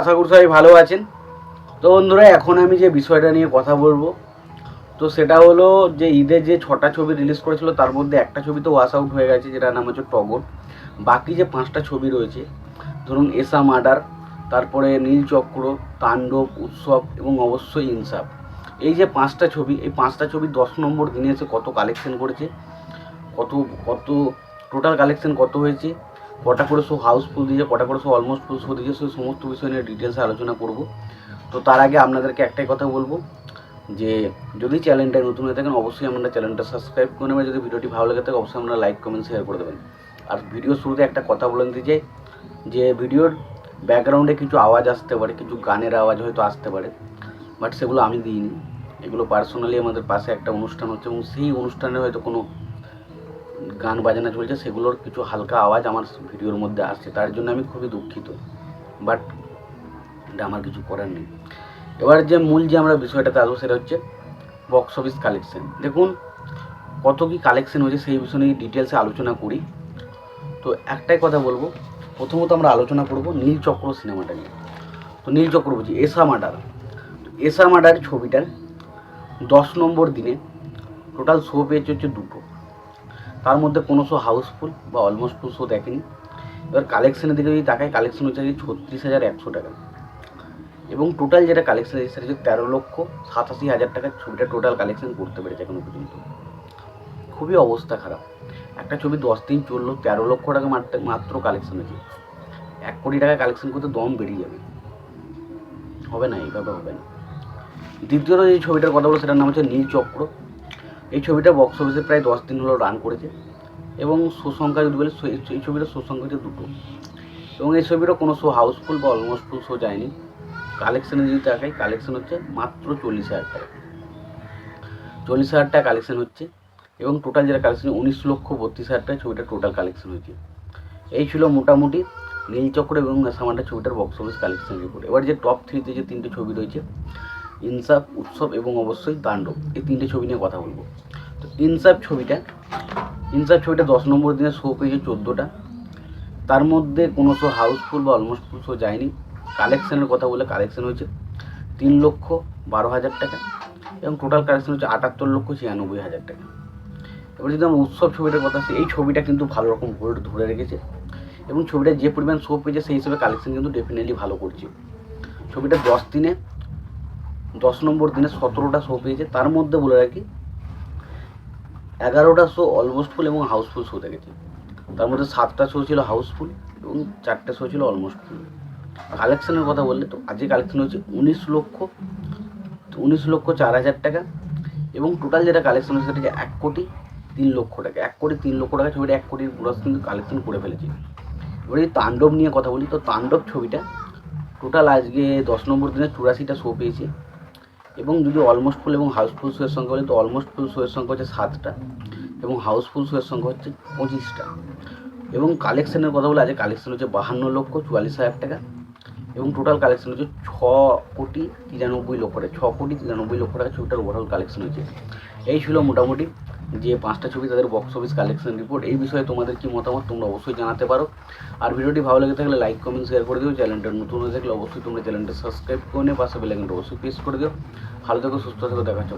আশা করি সবাই ভালো আছেন। তো বন্ধুরা, এখন আমি যে বিষয়টা নিয়ে কথা বলব, তো সেটা হলো যে ঈদের যে ছটা ছবি রিলিজ করেছিল, তার মধ্যে একটা ছবি তো ওয়াশ আউট হয়ে গেছে, যেটার নাম হচ্ছে টগর। বাকি যে পাঁচটা ছবি রয়েছে, ধরুন এসা মার্ডার, তারপরে নীলচক্র তাণ্ডব, উৎসব এবং অবশ্যই ইনসাফ। এই যে পাঁচটা ছবি, এই পাঁচটা ছবি দশ নম্বর দিনে এসে কত কালেকশন করেছে, কত কত টোটাল কালেকশন কত হয়েছে কটা করে শো হাউসফুল দিয়েছে কটা করে শো অলমোস্ট ফুল শো দিয়েছে সেই সমস্ত বিষয় নিয়ে ডিটেলসে আলোচনা করব। তো তার আগে আপনাদেরকে একটাই কথা বলব যে, যদি চ্যানেলটা নতুন হয়ে থাকেন, অবশ্যই আপনারা চ্যানেলটা সাবস্ক্রাইব করে নেবেন। যদি ভিডিওটি ভালো লেগে থাকে, অবশ্যই আপনারা লাইক কমেন্ট শেয়ার করে দেবেন। আর ভিডিও শুরুতে একটা কথা বলে দিতে চাই যে ভিডিওর ব্যাকগ্রাউন্ডে কিছু আওয়াজ আসতে পারে, কিছু গানের আওয়াজ হয়তো আসতে পারে বাট সেগুলো আমি দিইনি। এগুলো পার্সোনালি আমাদের পাশে একটা অনুষ্ঠান হচ্ছে এবং সেই অনুষ্ঠানে হয়তো কোনো গান বাজনা চলছে, সেগুলোর কিছু হালকা আওয়াজ আমার ভিডিওর মধ্যে আসছে, তার জন্য আমি খুবই দুঃখিত। বাট এটা আমার কিছু করার নেই। এবার যে মূল যে আমরা বিষয়টাতে আসব, সেটা হচ্ছে বক্স অফিস কালেকশন দেখুন, কত কি কালেকশন হয়েছে সেই বিষয় নিয়ে ডিটেলসে আলোচনা করি। তো একটাই কথা বলব, প্রথমত আমরা আলোচনা করব নীলচক্র সিনেমাটা নিয়ে। তো নীলচক্র বলছি এসা মার্ডার। এসা মার্ডার ছবিটার দশ নম্বর দিনে টোটাল শো পেয়েছে হচ্ছে দুটো। তার মধ্যে কোনো শো হাউসফুল বা অলমোস্ট ফুল শো দেখেনি। এবার কালেকশনের দিকে যদি তাকাই কালেকশন হচ্ছে যে ছত্রিশ হাজার একশো টাকা। এবং টোটাল যেটা কালেকশন এসেছে সেটা হচ্ছে তেরো লক্ষ সাতাশি হাজার টাকার ছবিটা টোটাল কালেকশন করতে পেরেছে এখনও পর্যন্ত। খুবই অবস্থা খারাপ। একটা ছবি দশ দিন চলল, তেরো লক্ষ টাকা মাত্র মাত্র কালেকশন হয়েছে। এক কোটি টাকা কালেকশন করতে দম বেরিয়ে যাবে। হবে না এইভাবে হবে না। দ্বিতীয়ত যে ছবিটার কথা বলো সেটার নাম হচ্ছে নীল চক্র। এই ছবিটা বক্স অফিসে প্রায় দশ দিন হলো রান করেছে এবং সুসংখ্যা যদি বলে এই সুসংখ্যা হচ্ছে দুটো। এবং এই ছবিটা কোনো শো হাউসফুল বা অলমোস্ট ফুল শো যায়নি। কালেকশনে যদি তাকাই কালেকশন হচ্ছে মাত্র চল্লিশ হাজার টাকা। চল্লিশ হাজার টাকা কালেকশন হচ্ছে এবং টোটাল যেটা কালেকশন উনিশ লক্ষ বত্রিশ হাজার টাকা ছবিটা টোটাল কালেকশন হয়েছে। এই ছিল মোটামুটি নীলচক্র এবং নেশামান্ডা ছবিটার বক্স অফিস কালেকশন রিপোর্ট এবার যে টপ থ্রিতে যে তিনটে ছবি রয়েছে, ইনসাফ, উৎসব এবং অবশ্যই তাণ্ডব এই তিনটে ছবি নিয়ে কথা বলব। তো ইনসাফ ছবিটা। ইনসাফ ছবিটা দশ নম্বর দিনে শো পেয়েছে চোদ্দোটা। তার মধ্যে কোনো শো হাউসফুল বা অলমোস্ট ফুল শো যায়নি। কালেকশনের কথা বলে কালেকশন হয়েছে। তিন লক্ষ বারো হাজার টাকা এবং টোটাল কালেকশন হচ্ছে আটাত্তর লক্ষ ছিয়ানব্বই হাজার টাকা। এবার যদি আমরা উৎসব ছবিটার কথা আসি, এই ছবিটা কিন্তু ভালো রকম হোল্ড ধরে রেখেছে এবং ছবিটা যে পরিমাণ শো পেয়েছে সেই হিসেবে কালেকশন কিন্তু ডেফিনেটলি ভালো করছে। ছবিটা দশ দিনে, দশ নম্বর দিনে সতেরোটা শো পেয়েছে। তার মধ্যে বলে রাখি এগারোটা শো অলমোস্ট ফুল এবং হাউসফুল শো দেখেছে। তার মধ্যে সাতটা শো ছিল হাউসফুল এবং চারটে শো ছিল অলমোস্ট ফুল কালেকশনের কথা বললে তো আজকে কালেকশন হচ্ছে উনিশ লক্ষ উনিশ লক্ষ চার হাজার টাকা এবং টোটাল যেটা কালেকশন হচ্ছে সেটা এক কোটি তিন লক্ষ টাকা। এক কোটি তিন লক্ষ টাকা ছবিটা এক কোটির পুরো কিন্তু কালেকশন করে ফেলেছে। এবার তাণ্ডব নিয়ে কথা বলি, তো তাণ্ডব ছবিটা টোটাল আজকে দশ নম্বর দিনে চুরাশিটা শো পেয়েছে। এবং যদি অলমোস্ট ফুল এবং হাউসফুল শোয়ের সংখ্যা বলি, তো অলমোস্ট ফুল শোয়ের সংখ্যা হচ্ছে সাতটা এবং হাউসফুল শোয়ের সংখ্যা হচ্ছে পঁচিশটা। এবং কালেকশনের কথা বলে আজকে কালেকশন হচ্ছে বাহান্ন লক্ষ চুয়াল্লিশ হাজার টাকা এবং টোটাল কালেকশন হচ্ছে ছ কোটি তিরানব্বই লক্ষ টাকা, ছ কোটি তিরানব্বই লক্ষ টাকা ছবিটার ওভারঅল কালেকশন হয়েছে। এই ছিল মোটামুটি যে পাঁচটা ছবি তাদের বক্স অফিস কালেকশন রিপোর্ট এই বিষয়ে তোমাদের কি মতামত তোমরা অবশ্যই জানাতে পারো। আর ভিডিওটি ভালো লেগে থাকলে লাইক কমেন্ট শেয়ার করে দিও। চ্যানেলটা নতুন হয়ে থাকলে অবশ্যই তোমরা চ্যানেলটা সাবস্ক্রাইব করে নিয়ে পাশে বেলাইকনটা অবশ্যই প্রেস করে দিও। ভালো থেকো, সুস্থ থেকো, দেখা হচ্ছে